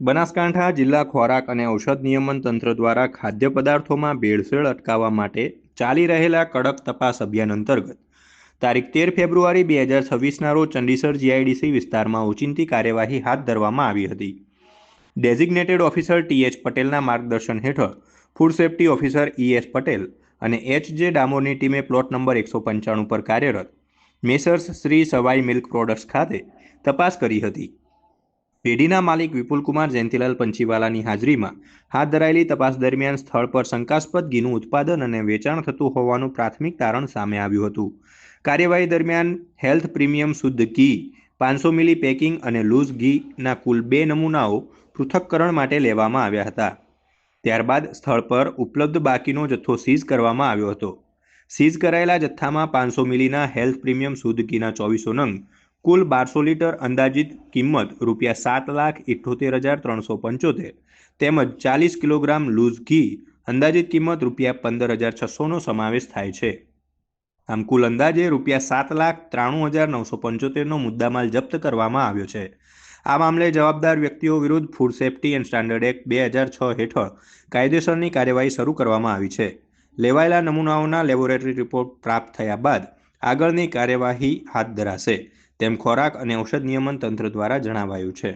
બનાસકાંઠા જિલ્લા ખોરાક અને ઔષધ નિયમન તંત્ર દ્વારા ખાદ્ય પદાર્થોમાં ભેળસેળ અટકાવવા માટે ચાલી રહેલા કડક તપાસ અભિયાન અંતર્ગત તારીખ તેર ફેબ્રુઆરી બે હજાર છવ્વીસના રોજ ચંડીસર જીઆઈડીસી વિસ્તારમાં ઓચિંતી કાર્યવાહી હાથ ધરવામાં આવી હતી. ડેઝિગ્નેટેડ ઓફિસર ટી એચ પટેલના માર્ગદર્શન હેઠળ food safety officer E S Patel અને એચ જે ડામોરની ટીમે પ્લોટ નંબર એકસો પંચાણું પર કાર્યરત messrs Shri Sawai milk products ખાતે તપાસ કરી હતી. પેઢીના માલિક વિપુલકુમાર જયંતિલાલ પંચીવાલાની હાજરીમાં હાથ ધરાયેલી તપાસ દરમિયાન સ્થળ પર શંકાસ્પદ ઘીનું ઉત્પાદન અને વેચાણ થતું હોવાનું પ્રાથમિક તારણ સામે આવ્યું હતું. કાર્યવાહી દરમિયાન હેલ્થ પ્રીમિયમ શુદ્ધ ઘી, પાંચસો મિલી પેકિંગ અને લૂઝ ઘીના કુલ બે નમૂનાઓ પૃથક્કરણ માટે લેવામાં આવ્યા હતા. ત્યારબાદ સ્થળ પર ઉપલબ્ધ બાકીનો જથ્થો સીઝ કરવામાં આવ્યો હતો. સીઝ કરાયેલા જથ્થામાં પાંચસો મિલીના હેલ્થ પ્રીમિયમ શુદ્ધ ઘીના ચોવીસો નંગ કુલ બારસો લીટર અંદાજિત કિંમત રૂપિયા સાત લાખ ઇઠ્ઠોતેર હજાર ત્રણસો પંચોતેર તેમજ ચાલીસ કિલોગ્રામ લૂઝ ઘી અંદાજિત કિંમત રૂપિયા પંદર હજાર છસોનો સમાવેશ થાય છે. આમ કુલ અંદાજે રૂપિયા સાત લાખ ત્રાણું હજાર નવસો પંચોતેરનો મુદ્દામાલ જપ્ત કરવામાં આવ્યો છે. આ મામલે જવાબદાર વ્યક્તિઓ વિરુદ્ધ food safety and standard act બે હજાર છ હેઠળ કાયદેસરની કાર્યવાહી શરૂ કરવામાં આવી છે. લેવાયેલા નમૂનાઓના લેબોરેટરી રિપોર્ટ પ્રાપ્ત થયા બાદ આગળની કાર્યવાહી હાથ ધરાશે. તેમ ખોરાક અને ઔષધ નિયમન તંત્ર દ્વારા જણાવાયું છે.